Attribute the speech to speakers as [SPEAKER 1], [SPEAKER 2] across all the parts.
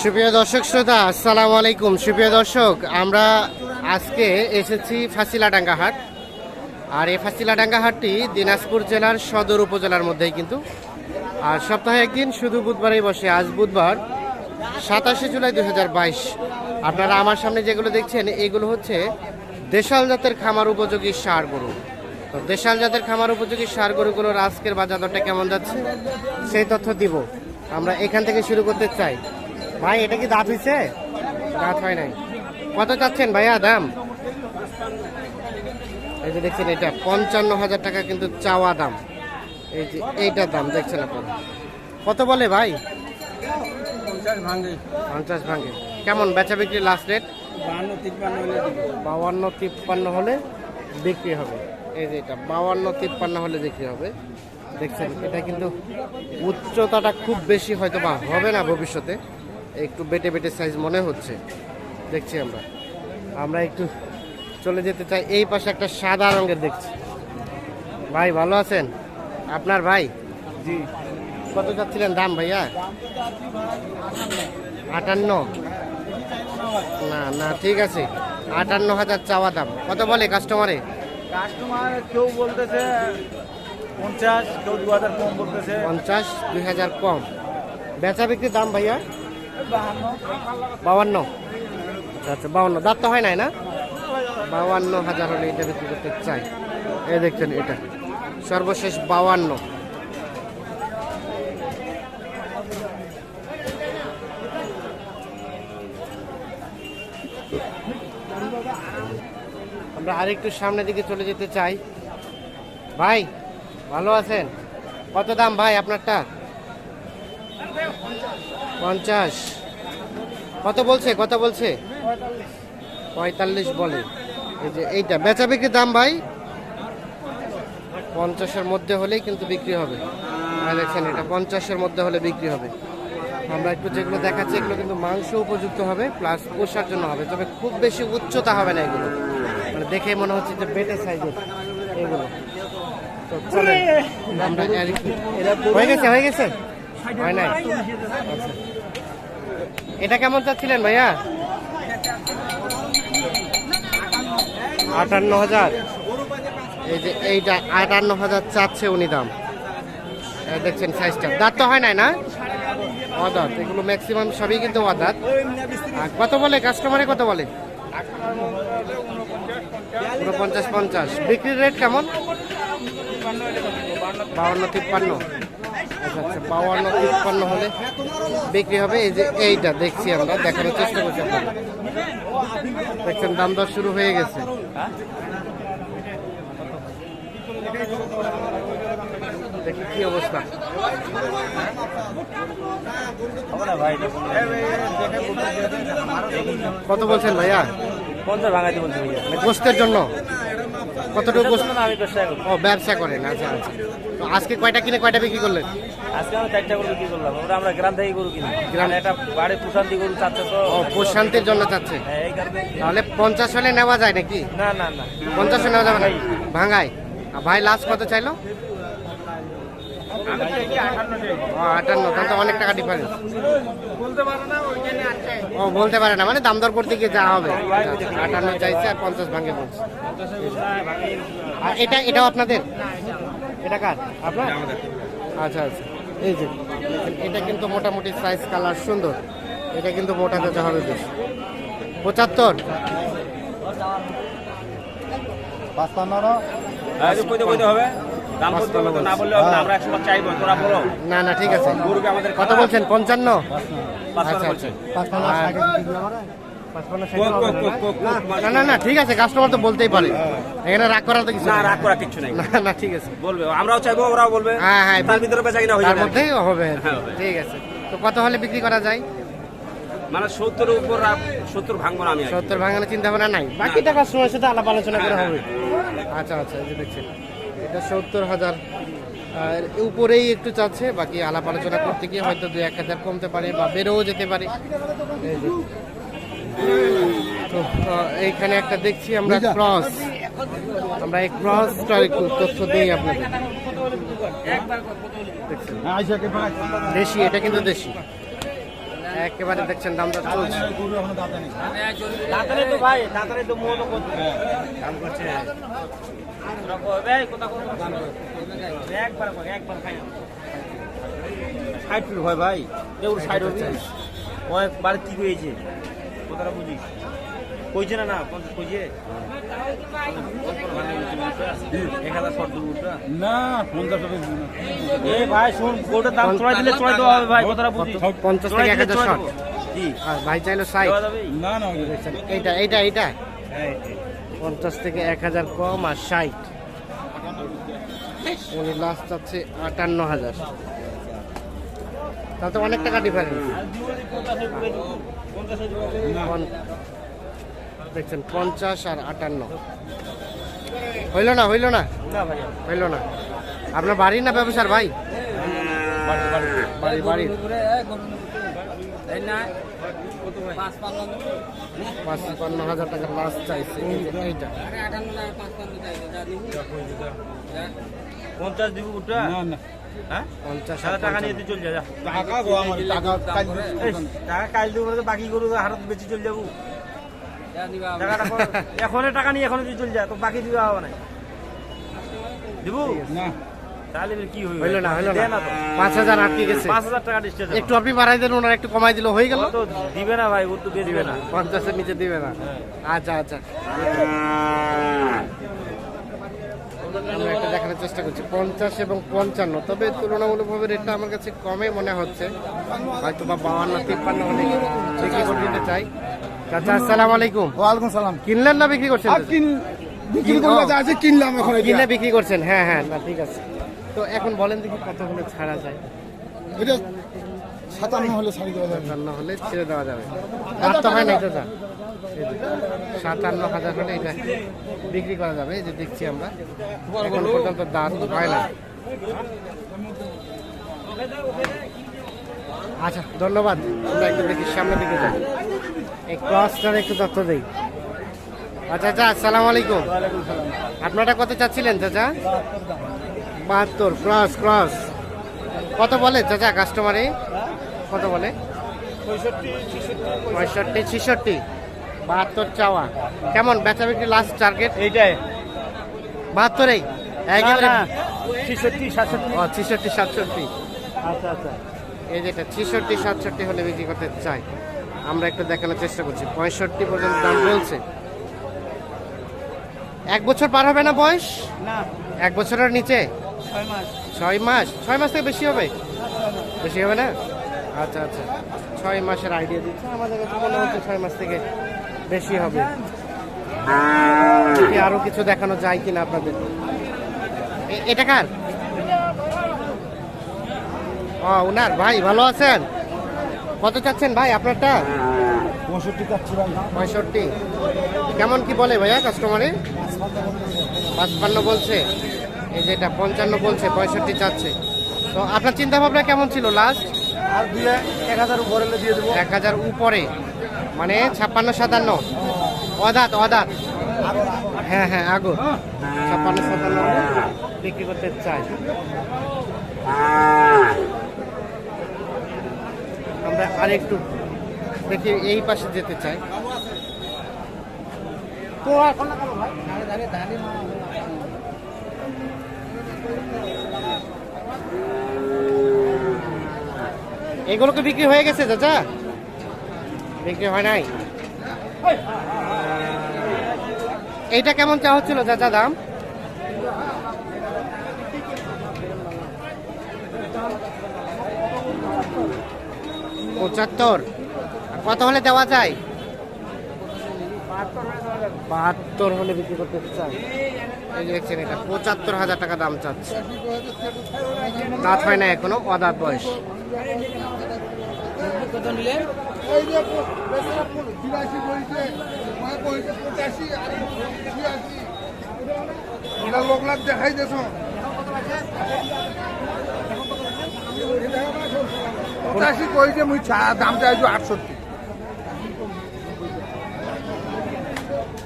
[SPEAKER 1] সুপ্রিয় দর্শক শ্রোতা, আসসালামু আলাইকুম। সুপ্রিয় দর্শক, আমরা আজকে এসেছি ফাঁসিলাডাঙ্গা হাট আর এই ফাঁসিলাডাঙ্গা হাটটি দিনাজপুর জেলার সদর উপজেলার মধ্যেই কিন্তু। আর সপ্তাহে একদিন শুধু বুধবারেই বসে, আজ বুধবার, সাতাশে জুলাই দুই হাজার বাইশ। আপনারা আমার সামনে যেগুলো দেখছেন, এগুলো হচ্ছে দেশাল জাতের খামার উপযোগী সার গরু। তো দেশাল জাতের খামার উপযোগী সার গরুগুলোর আজকের বাজার দরটা কেমন যাচ্ছে, সেই তথ্য দিব। আমরা এখান থেকে শুরু করতে চাই। ভাই এটা কি দাঁত হয়েছে দাঁত হয় নাই। কত চাচ্ছেন ভাইয়া দাম? এই যে দেখছেন এটা পঞ্চান্ন হাজার টাকা কিন্তু চাওয়া দাম। এই যে এইটার দাম দেখছেন আপনারা? কত বলে ভাই? পঞ্চাশ ভাঙে। কেমন বেচা বিক্রি লাস্ট রেট বাউান্ন তিপ্পান্ন হলে বিক্রি হবে। এই যে এটা বাউান্ন তিপ্পান্ন হলে বিক্রি হবে? দেখছেন এটা কিন্তু উচ্চতাটা খুব বেশি হয়তো বা হবে না ভবিষ্যতে। একটু বেটে বেটে সাইজ মনে হচ্ছে। দেখছি আমরা। আমরা একটু চলে যেতে চাই। এই পাশে একটা সাদা রঙের দেখছি। ভাই ভালো আছেন? আপনার ভাই? জি। কত যাচ্ছিলেন দাম ভাইয়া? আটান্ন। না না ঠিক আছে। আটান্ন হাজার চাওয়া দাম। কত বলে কাস্টমারে
[SPEAKER 2] কাস্টমার কেউ বলতেছে পঞ্চাশ, কেউ দু হাজার কম বলতেছে।
[SPEAKER 1] পঞ্চাশ, দুই হাজার কম। বেচা বিক্রির দাম ভাইয়া? বাউান্ন। আচ্ছা বাউান্ন। দাঁত তো হয় নাই না? বাউান্ন হাজার হলে এটা বিক্রি করতে চাই। এই দেখছেন এটা। সর্বশেষ বাউান্ন। আমরা আরেকটু সামনের দিকে চলে যেতে চাই। ভাই, ভালো আছেন? কত দাম ভাই আপনারটা? পঞ্চাশ। কত বলছে? কত বলছে? পঁয়তাল্লিশ বলে। এই যে এইটা, বেচা বিক্রির দাম ভাই? পঞ্চাশের মধ্যে হলেই কিন্তু বিক্রি হবে। দেখছেন এটা পঞ্চাশের মধ্যে হলে বিক্রি হবে। আমরা একটু যেগুলো দেখাচ্ছি, এগুলো কিন্তু মাংস উপযুক্ত হবে প্লাস পোষার জন্য হবে। তবে খুব বেশি উচ্চতা হবে না এগুলো। মানে দেখে মনে হচ্ছে যে বেটে সাইজের এগুলো। তো আমরা হয়ে গেছে হয়ে গেছে? হয় নাই? আচ্ছা। এটা কেমন চাচ্ছিলেন ভাইয়া? আটান্ন হাজার। এই যে এইটা আটান্ন হাজার চাচ্ছে উনি দাম। দেখছেন সাইজটা। দাঁত তো হয় নাই না? অদাঁত। এগুলো ম্যাক্সিমাম সবই কিন্তু অদাঁত। কত বলে? কাস্টমারে কত বলে? পুরো পঞ্চাশ। পঞ্চাশ বিক্রির রেট কেমন? বাউন্ন তিপ্পান্ন। আচ্ছা আচ্ছা বাউন্ন তিপ্পান্ন হলে বিক্রি হবে। এই যে এইটা দেখছি আমরা, দেখানোর চেষ্টা করছি আপনাদের। দেখছেন, দাম দর শুরু হয়ে গেছে। দেখি কি অবস্থা। কত বলছেন ভাইয়া?
[SPEAKER 2] পঞ্চাশ ভাঙাইতে বলছি ভাইয়া।
[SPEAKER 1] মানে গোস্তের জন্য? কতটুকু গোস্ত?
[SPEAKER 2] আমি ব্যবসা করি।
[SPEAKER 1] ও ব্যবসা করেন আচ্ছা আচ্ছা। তো আজকে কয়টা কিনে কয়টা বিক্রি করলেন?
[SPEAKER 2] আজকে আমি চারটা গরু কি করলাম। ওটা আমরা গ্রাম থেকে গরু কিনি।
[SPEAKER 1] গ্রাম-
[SPEAKER 2] গ্রাম একটা বাড়ি প্রশান্তি গরু চাচ্ছে তো।
[SPEAKER 1] ও প্রশান্তির জন্য চাচ্ছে?
[SPEAKER 2] হ্যাঁ,
[SPEAKER 1] তাহলে পঞ্চাশ হলে নেওয়া যায় নাকি?
[SPEAKER 2] না না না।
[SPEAKER 1] পঞ্চাশে নেওয়া যাবে না? ভাঙায় আর ভাই লাস্ট কত চাইলো? আটান্ন তাহলে তো অনেক টাকা ডিফারেন্স ও বলতে পারে না মানে দাম দর করতে গিয়ে যা হবে। আটান্ন চাইছে আর পঞ্চাশ ভাঙে বলছে। আর এটা এটাও আপনাদের? এটা কার? আপনার? আচ্ছা আচ্ছা। এই যে এটা কিন্তু মোটামুটি সাইজ কালার সুন্দর। এটা কিন্তু মোটা তাজা হবে বেশ। পঁচাত্তর?
[SPEAKER 2] কইতে কইতে হবে। দাম বলতে না বললে হবে না আমরা একশো চাইব তোরা বলো।
[SPEAKER 1] না না ঠিক আছে।
[SPEAKER 2] গরুকে আমাদের
[SPEAKER 1] কত বলছেন? পঞ্চান্ন? আচ্ছা আচ্ছা। না? না না ঠিক আছে কাস্টমার তো বলতেই পারে। এখানে রাগ করার তো কিছু
[SPEAKER 2] না রাগ করা কিচ্ছু নাই।
[SPEAKER 1] না না ঠিক আছে।
[SPEAKER 2] বলবে আমরাও চাইব ওরাও বলবে।
[SPEAKER 1] হ্যাঁ হ্যাঁ
[SPEAKER 2] তার ভিতরে বেচা কিনা হয়ে যাবে
[SPEAKER 1] মধ্যেই হবে।
[SPEAKER 2] হ্যাঁ,
[SPEAKER 1] ঠিক আছে। তো কত হলে বিক্রি করা যায়?
[SPEAKER 2] মানে সত্তরের উপর সত্তর ভাঙবো না আমি
[SPEAKER 1] সত্তর ভাঙানোর চিন্তা ভাবনা নাই। বাকি টাকা সময় সাথে আলাপ আলোচনা করে হবে। আচ্ছা আচ্ছা এই যে দেখছেন। এটা সত্তর হাজার। আর উপরেই একটু চাচ্ছে বাকি আলাপ আলোচনা করতে গিয়ে হয়তো দু এক হাজার কমতে পারে বা বেড়েও যেতে পারে। তো এইখানে একটা দেখছি আমরা ক্রস। আমরা এই ক্রসটার একটু তথ্য দিই আপনাদের। দেখছেন?
[SPEAKER 2] হ্যাঁ
[SPEAKER 1] দেশি এটা কিন্তু দেশি। একেবারে দেখছেন চলছে।
[SPEAKER 2] ভাই দাঁতারে তো মোহ করছে। ষাট ফিট হয় ভাই। দেউর ষাট হবে ওই বাড়ি কি হয়েছে কথাটা বুঝিস। কইছে না না পঞ্চাশ কইছে। এক হাজার
[SPEAKER 3] না পঞ্চাশ টাকা দিবি না।
[SPEAKER 2] এ ভাই শুন গোটার দাম চড়াই দিলে চড়াই দেওয়া হবে ভাই কথাটা বুঝিস
[SPEAKER 1] পঞ্চাশ থেকে এক হাজার ষাট। ভাই চাইলো ষাট।
[SPEAKER 3] না না
[SPEAKER 1] এইটা এইটা এইটা।
[SPEAKER 2] হ্যাঁ
[SPEAKER 1] পঞ্চাশ থেকে এক হাজার কম আর ষাট। উনি লাস্ট চাচ্ছে আটান্ন হাজার। তাতে অনেক টাকা ডিফারেন্স দেখছেন পঞ্চাশ আর আটান্ন। হইল না হইল না? হইল না। আপনার বাড়ি না ব্যবসার ভাই? বাড়ি বাড়ি। পাঁচপান্ন হাজার টাকা লাস্ট চাইছে। এইটা।
[SPEAKER 2] পঞ্চাশ দিব ওটা?
[SPEAKER 3] না না।
[SPEAKER 2] হ্যাঁ? টাকা নিয়ে
[SPEAKER 1] পঞ্চান্ন।
[SPEAKER 2] যা যা।
[SPEAKER 3] টাকা টাকা কাল
[SPEAKER 2] এই, টাকা কাল দিব বাকি গরু হারত বেশি চল যাব। টাকাটা কর- টাকা নিয়ে এখনও তুই চল যা তো বাকি দিবা হবে না। দিব?
[SPEAKER 3] না।
[SPEAKER 1] একটু আপনি বাড়াই দেন ওনারা একটু কমাই দিল হয়ে গেল?
[SPEAKER 2] তো দিবে না ভাই ও তো দিয়ে দিবে না
[SPEAKER 1] পঞ্চাশের নিচে দিবে না।
[SPEAKER 2] হ্যাঁ।
[SPEAKER 1] আচ্ছা আচ্ছা। আমরা একটা দেখানোর চেষ্টা করছি পঞ্চাশ এবং পঞ্চান্ন। তবে তুলনামূলকভাবে রেটটা আমার কাছে কমে মনে হচ্ছে। হয়তো বা বাউান্ন তিপ্পান্ন হলে বিক্রি করে দিতে চাই। চাচা আসসালাম আলাইকুম।
[SPEAKER 3] ওয়ালাইকুম সালাম।
[SPEAKER 1] কিনলেন না বিক্রি করছেন?
[SPEAKER 3] কিন বিক্রি করলে আছে কিনলাম এখন
[SPEAKER 1] কিনে বিক্রি করছেন? হ্যাঁ হ্যাঁ না ঠিক আছে। তো এখন বলেন দেখি কত হলে ছাড়া যায়।
[SPEAKER 3] এটা সাতান্ন হলে শাড়ি দেওয়া যাবে।
[SPEAKER 1] সাতান্ন হলে ছেড়ে দেওয়া যাবে। আর তো হয় না যে, সাতান্ন হাজার হলে এটা বিক্রি করা যাবে যে দেখছি আমরা। এখন পর্যন্ত দাঁত হয় না। আচ্ছা ধন্যবাদ। আমরা একটু দেখি, সামনের দিকে যাই। এই ক্রসটার একটু তথ্য দেই। আচ্ছা আচ্ছা আসসালামু আলাইকুম। আপনারা কত চাচ্ছিলেন, চাচা? বাহাত্তর, ক্রস ক্রস। কত বলে, চাচা কাস্টমারে কত বলে? পঁয়ষট্টি, ছিষট্টি। বাহাত্তর চাওয়া। কেমন বেচা বিক্রি লাস্ট টার্গেট
[SPEAKER 2] এইটাই।
[SPEAKER 1] বাহাত্তরেই? একেবারে
[SPEAKER 2] ছিষট্টি সাতষট্টি।
[SPEAKER 1] ও ছিষট্টি সাতষট্টি। আচ্ছা আচ্ছা। এই যেটা ছিষট্টি সাতষট্টি হলে বিক্রি করতে চাই। আমরা একটু দেখানোর চেষ্টা করছি। পঁয়ষট্টি পর্যন্ত দাম বলছে এক বছর পার হবে না বয়স?
[SPEAKER 2] না।
[SPEAKER 1] এক বছরের নিচে?
[SPEAKER 2] ছয় মাস।
[SPEAKER 1] ছয় মাস? ছয় মাস থেকে বেশি হবে? বেশি হবে না? আচ্ছা আচ্ছা। ছয় মাসের আইডিয়া দিচ্ছে। আমাদের কাছে মনে হচ্ছে ছয় মাস থেকে বেশি হবে। আরও কিছু দেখানো যায় কিনা আপনাদের? এটা কার? ও উনার। ভাই ভালো আছেন? কত চাচ্ছেন ভাই আপনারটা?
[SPEAKER 3] পঁয়ষট্টি চাচ্ছি ভাই।
[SPEAKER 1] পঁয়ষট্টি। কেমন কি বলে ভাইয়া কাস্টমারে পাঁচপান্ন বলছে। এই যেটা পঞ্চান্ন বলছে পঁয়ষট্টি চাচ্ছে। তো আপনার চিন্তা ভাবনা কেমন ছিল লাস্ট
[SPEAKER 3] আর দুই এক হাজার উপরে হলে দিয়ে দেবো
[SPEAKER 1] এক হাজার উপরে মানে ছাপ্পান্ন সাতান্ন অদাত অদাত হ্যাঁ হ্যাঁ আগো ছাপ্পান্ন সাতান্ন বিক্রি করতে চাই আমরা আরেকটু দেখি এই পাশে যেতে চাই এগুলো কি বিক্রি হয়ে গেছে, চাচা? বিক্রি হয় নাই। এইটা কেমন চা হচ্ছিল, চাচা, দাম? পঁচাত্তর। কত হলে দেওয়া যায়? বাহাত্তর হলে বিক্রি করতে চাই। এই দেখছেন এটা, পঁচাত্তর হাজার টাকা দাম চাচ্ছে। দাঁত হয় না এখনও, অদাঁত বয়স।
[SPEAKER 3] এই যে বিরাশি বলছে পঁচাশি আর ছিয়াশি এটা লোক লাখ দেখাই দেছ পঁচাশি কইছে মুই দাম চাইছো আটষট্টি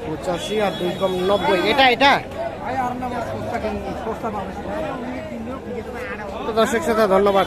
[SPEAKER 1] পঁচাশি আর দুই কম নব্বই। এটা এটা? দর্শক শ্রোতা, ধন্যবাদ।